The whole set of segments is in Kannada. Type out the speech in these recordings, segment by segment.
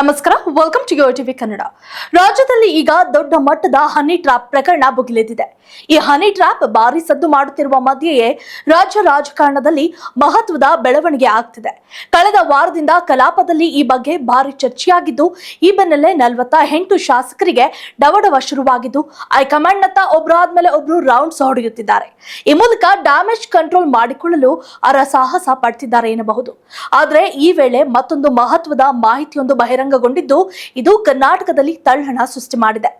ನಮಸ್ಕಾರ. Welcome to Yo TV Kannada ರಾಜ್ಯದಲ್ಲಿ ಈಗ ದೊಡ್ಡ ಮಟ್ಟದ ಹನಿ ಟ್ರಾಪ್ ಪ್ರಕರಣ ಭುಗಿಲೆದ್ದಿದೆ. ಈ ಹನಿ ಟ್ರಾಪ್ ಭಾರಿ ಸದ್ದು ಮಾಡುತ್ತಿರುವ ಮಧ್ಯೆಯೇ ರಾಜ್ಯ ರಾಜಕಾರಣದಲ್ಲಿ ಮಹತ್ವದ ಬೆಳವಣಿಗೆ ಆಗ್ತಿದೆ. ಕಳೆದ ವಾರದಿಂದ ಕಲಾಪದಲ್ಲಿ ಈ ಬಗ್ಗೆ ಭಾರಿ ಚರ್ಚೆಯಾಗಿದ್ದು, ಈ ಬೆನ್ನಲ್ಲೇ ನಲವತ್ತ ಎಂಟು ಶಾಸಕರಿಗೆ ಡವಡವ ಶುರುವಾಗಿದ್ದು, ಹೈಕಮಾಂಡ್ನತ್ತ ಒಬ್ಬರಾದ್ಮೇಲೆ ಒಬ್ರು ರೌಂಡ್ಸ್ ಹೊಡೆಯುತ್ತಿದ್ದಾರೆ. ಈ ಮೂಲಕ ಡ್ಯಾಮೇಜ್ ಕಂಟ್ರೋಲ್ ಮಾಡಿಕೊಳ್ಳಲು ಅರ ಸಾಹಸ ಪಡ್ತಿದ್ದಾರೆ ಎನ್ನಬಹುದು. ಆದರೆ ಈ ವೇಳೆ ಮತ್ತೊಂದು ಮಹತ್ವದ ಮಾಹಿತಿಯೊಂದು ಬಹಿರಂಗಗೊಂಡಿದ್ದು ಇದು ಕರ್ನಾಟಕದಲ್ಲಿ ತಳ್ಳಣ ಸೃಷ್ಟಿ ಮಾಡಿದೆ.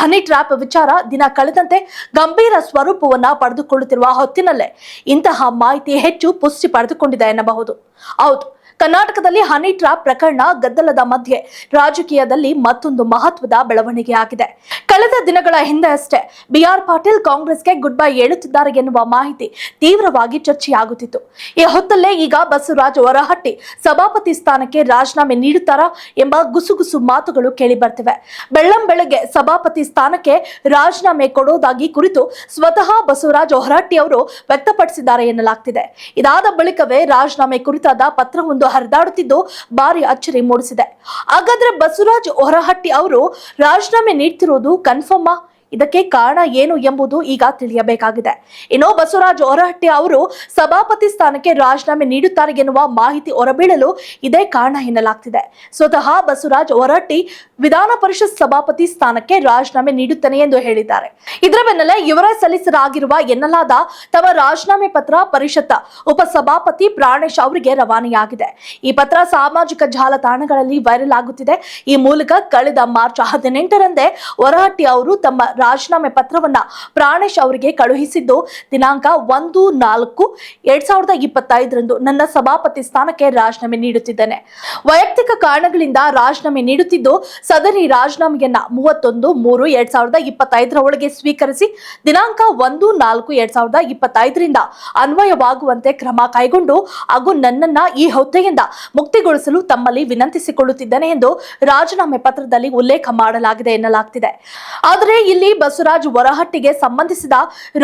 ಹನಿ ಟ್ರ್ಯಾಪ್ ವಿಚಾರ ದಿನ ಕಳೆದಂತೆ ಗಂಭೀರ ಸ್ವರೂಪವನ್ನ ಪಡೆದುಕೊಳ್ಳುತ್ತಿರುವ ಹೊತ್ತಿನಲ್ಲೇ ಇಂತಹ ಮಾಹಿತಿ ಹೆಚ್ಚು ಪುಷ್ಟಿ ಪಡೆದುಕೊಂಡಿದೆ ಎನ್ನಬಹುದು. ಹೌದು, ಕರ್ನಾಟಕದಲ್ಲಿ ಹನಿ ಟ್ರಾಪ್ ಪ್ರಕರಣ ಗದ್ದಲದ ಮಧ್ಯೆ ರಾಜಕೀಯದಲ್ಲಿ ಮತ್ತೊಂದು ಮಹತ್ವದ ಬೆಳವಣಿಗೆ ಆಗಿದೆ. ಕಳೆದ ದಿನಗಳ ಹಿಂದೆ ಅಷ್ಟೇ ಬಿಆರ್ ಪಾಟೀಲ್ ಕಾಂಗ್ರೆಸ್ಗೆ ಗುಡ್ ಬೈ ಹೇಳುತ್ತಿದ್ದಾರೆ ಎನ್ನುವ ಮಾಹಿತಿ ತೀವ್ರವಾಗಿ ಚರ್ಚೆಯಾಗುತ್ತಿತ್ತು. ಈ ಹೊತ್ತಲ್ಲೇ ಈಗ ಬಸವರಾಜ ಹೊರಹಟ್ಟಿ ಸಭಾಪತಿ ಸ್ಥಾನಕ್ಕೆ ರಾಜೀನಾಮೆ ನೀಡುತ್ತಾರಾ ಎಂಬ ಗುಸುಗುಸು ಮಾತುಗಳು ಕೇಳಿ ಬರ್ತಿವೆ ಬೆಳ್ಳಂ ಬೆಳಗ್ಗೆ ಸಭಾಪತಿ ಸ್ಥಾನಕ್ಕೆ ರಾಜೀನಾಮೆ ಕೊಡೋದಾಗಿ ಕುರಿತು ಸ್ವತಃ ಬಸವರಾಜ ಹೊರಹಟ್ಟಿ ಅವರು ವ್ಯಕ್ತಪಡಿಸಿದ್ದಾರೆ ಎನ್ನಲಾಗ್ತಿದೆ. ಇದಾದ ಬಳಿಕವೇ ರಾಜೀನಾಮೆ ಕುರಿತಾದ ಪತ್ರವೊಂದು ಹರಿದಾಡುತ್ತಿದ್ದು ಭಾರಿ ಅಚ್ಚರಿ ಮೂಡಿಸಿದೆ. ಹಾಗಾದ್ರೆ ಬಸವರಾಜ ಹೊರಹಟ್ಟಿ ಅವರು ರಾಜೀನಾಮೆ ನೀಡ್ತಿರೋದು ಕನ್ಫರ್ಮಾ ಇದಕ್ಕೆ ಕಾರಣ ಏನು ಎಂಬುದು ಈಗ ತಿಳಿಯಬೇಕಾಗಿದೆ. ಇನ್ನು ಬಸವರಾಜ್ ಹೊರಹಟ್ಟಿ ಅವರು ಸಭಾಪತಿ ಸ್ಥಾನಕ್ಕೆ ರಾಜೀನಾಮೆ ನೀಡುತ್ತಾರೆ ಎನ್ನುವ ಮಾಹಿತಿ ಹೊರಬೀಳಲು ಇದೇ ಕಾರಣ ಎನ್ನಲಾಗ್ತಿದೆ. ಸ್ವತಃ ಬಸವರಾಜ್ ಹೊರಹಟ್ಟಿ ವಿಧಾನ ಪರಿಷತ್ ಸಭಾಪತಿ ಸ್ಥಾನಕ್ಕೆ ರಾಜೀನಾಮೆ ನೀಡುತ್ತೇನೆ ಎಂದು ಹೇಳಿದ್ದಾರೆ. ಇದರ ಬೆನ್ನಲ್ಲೇ ಇವರೇ ಸಲ್ಲಿಸಲಾಗಿರುವ ಎನ್ನಲಾದ ತಮ್ಮ ರಾಜೀನಾಮೆ ಪತ್ರ ಪರಿಷತ್ ಉಪಸಭಾಪತಿ ಪ್ರಾಣೇಶ್ ಅವರಿಗೆ ರವಾನೆಯಾಗಿದೆ. ಈ ಪತ್ರ ಸಾಮಾಜಿಕ ಜಾಲತಾಣಗಳಲ್ಲಿ ವೈರಲ್ ಆಗುತ್ತಿದೆ. ಈ ಮೂಲಕ ಕಳೆದ ಮಾರ್ಚ್ ಹದಿನೆಂಟರಂದೇ ಹೊರಹಟ್ಟಿ ಅವರು ತಮ್ಮ ರಾಜೀನಾಮೆ ಪತ್ರವನ್ನ ಪ್ರಾಣೇಶ್ ಅವರಿಗೆ ಕಳುಹಿಸಿದ್ದು ದಿನಾಂಕ ಒಂದು, ನಾಲ್ಕು, ಎರಡ್ ಸಾವಿರದ ಇಪ್ಪತ್ತೈದರಂದು ನನ್ನ ಸಭಾಪತಿ ಸ್ಥಾನಕ್ಕೆ ರಾಜೀನಾಮೆ ನೀಡುತ್ತಿದ್ದೇನೆ. ವೈಯಕ್ತಿಕ ಕಾರಣಗಳಿಂದ ರಾಜೀನಾಮೆ ನೀಡುತ್ತಿದ್ದು ಸದರಿ ರಾಜೀನಾಮೆಯನ್ನ ಮೂವತ್ತೊಂದು, ಮೂರು, ಎರಡ್ ಸಾವಿರದ ಇಪ್ಪತ್ತೈದರ ಒಳಗೆ ಸ್ವೀಕರಿಸಿ ದಿನಾಂಕ ಒಂದು, ನಾಲ್ಕು, ಎರಡ್ ಸಾವಿರದ ಇಪ್ಪತ್ತೈದರಿಂದ ಅನ್ವಯವಾಗುವಂತೆ ಕ್ರಮ ಕೈಗೊಂಡು ಹಾಗೂ ನನ್ನನ್ನ ಈ ಹುದ್ದೆಯಿಂದ ಮುಕ್ತಿಗೊಳಿಸಲು ತಮ್ಮಲ್ಲಿ ವಿನಂತಿಸಿಕೊಳ್ಳುತ್ತಿದ್ದೇನೆ ಎಂದು ರಾಜೀನಾಮೆ ಪತ್ರದಲ್ಲಿ ಉಲ್ಲೇಖ ಮಾಡಲಾಗಿದೆ ಎನ್ನಲಾಗ್ತಿದೆ. ಆದರೆ ಇಲ್ಲಿ ಬಸವರಾಜ್ ಹೊರಹಟ್ಟಿಗೆ ಸಂಬಂಧಿಸಿದ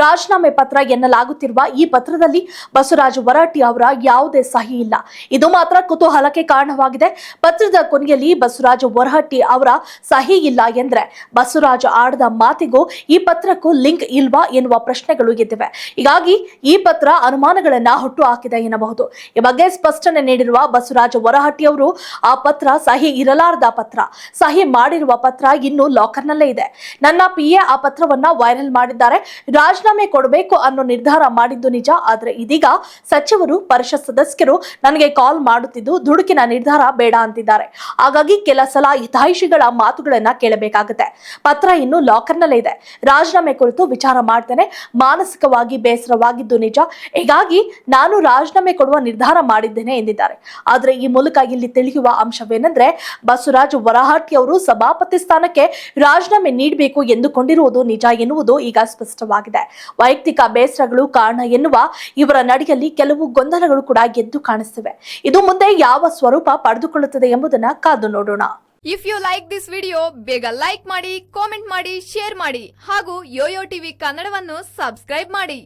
ರಾಜೀನಾಮೆ ಪತ್ರ ಎನ್ನಲಾಗುತ್ತಿರುವ ಈ ಪತ್ರದಲ್ಲಿ ಬಸವರಾಜ್ ಹೊರಹಟ್ಟಿ ಅವರ ಯಾವುದೇ ಸಹಿ ಇಲ್ಲ. ಇದು ಮಾತ್ರ ಕುತೂಹಲಕ್ಕೆ ಕಾರಣವಾಗಿದೆ. ಪತ್ರದ ಕೊನೆಯಲ್ಲಿ ಬಸವರಾಜ್ ಹೊರಹಟ್ಟಿ ಅವರ ಸಹಿ ಇಲ್ಲ ಎಂದ್ರೆ ಬಸವರಾಜ್ ಆಡದ ಮಾತಿಗೂ ಈ ಪತ್ರಕ್ಕೂ ಲಿಂಕ್ ಇಲ್ವಾ ಎನ್ನುವ ಪ್ರಶ್ನೆಗಳು ಎದ್ದಿವೆ. ಹೀಗಾಗಿ ಈ ಪತ್ರ ಅನುಮಾನಗಳನ್ನ ಹುಟ್ಟು ಹಾಕಿದೆ ಎನ್ನಬಹುದು. ಈ ಬಗ್ಗೆ ಸ್ಪಷ್ಟನೆ ನೀಡಿರುವ ಬಸವರಾಜ ಹೊರಹಟ್ಟಿ ಅವರು, ಆ ಪತ್ರ ಸಹಿ ಇರಲಾರದ ಪತ್ರ. ಸಹಿ ಮಾಡಿರುವ ಪತ್ರ ಇನ್ನು ಲಾಕರ್ನಲ್ಲೇ ಇದೆ. ನನ್ನ ಪಿ ಎ ಆ ಪತ್ರವನ್ನ ವೈರಲ್ ಮಾಡಿದ್ದಾರೆ. ರಾಜೀನಾಮೆ ಕೊಡಬೇಕು ಅನ್ನೋ ನಿರ್ಧಾರ ಮಾಡಿದ್ದು ನಿಜ, ಆದ್ರೆ ಇದೀಗ ಸಚಿವರು, ಪರಿಷತ್ ಸದಸ್ಯರು ನನಗೆ ಕಾಲ್ ಮಾಡುತ್ತಿದ್ದು ದುಡುಕಿನ ನಿರ್ಧಾರ ಬೇಡ ಅಂತಿದ್ದಾರೆ. ಹಾಗಾಗಿ ಕೆಲ ಸಲ ಹಿತಾಯಿಷಿಗಳ ಮಾತುಗಳನ್ನ ಕೇಳಬೇಕಾಗುತ್ತೆ. ಪತ್ರ ಇನ್ನು ಲಾಕರ್ನಲ್ಲೇ ಇದೆ. ರಾಜೀನಾಮೆ ಕುರಿತು ವಿಚಾರ ಮಾಡ್ತೇನೆ. ಮಾನಸಿಕವಾಗಿ ಬೇಸರವಾಗಿದ್ದು ನಿಜ. ಹೀಗಾಗಿ ನಾನು ರಾಜೀನಾಮೆ ಕೊಡುವ ನಿರ್ಧಾರ ಮಾಡಿದ್ದೇನೆ ಎಂದಿದ್ದಾರೆ. ಆದ್ರೆ ಈ ಮೂಲಕ ಇಲ್ಲಿ ತಿಳಿಯುವ ಅಂಶವೇನೆಂದ್ರೆ, ಬಸವರಾಜ್ ವರಹಾಟಿ ಅವರು ಸಭಾಪತಿ ಸ್ಥಾನಕ್ಕೆ ರಾಜೀನಾಮೆ ನೀಡಬೇಕು ಎಂದುಕೊಂಡಿರುವುದು ನಿಜ ಎನ್ನುವುದು ಈಗ ಸ್ಪಷ್ಟವಾಗಿದೆ. ವೈಯಕ್ತಿಕ ಬೇಸರಗಳು ಕಾರಣ ಎನ್ನುವ ಇವರ ನಡೆಯಲ್ಲಿ ಕೆಲವು ಗೊಂದಲಗಳು ಕೂಡ ಎದ್ದು ಕಾಣಿಸ್ತಿವೆ. ಇದು ಮುಂದೆ ಯಾವ ಸ್ವರೂಪ ಪಡೆದುಕೊಳ್ಳುತ್ತದೆ ಎಂಬುದನ್ನ ಕಾದು ನೋಡೋಣ. If you like this video ಬೇಗ ಲೈಕ್ ಮಾಡಿ ಕಾಮೆಂಟ್ ಮಾಡಿ ಶೇರ್ ಮಾಡಿ ಹಾಗೂ ಯೋಯೋ ಟಿವಿ ಕನ್ನಡವನ್ನು ಸಬ್ಸ್ಕ್ರೈಬ್ ಮಾಡಿ.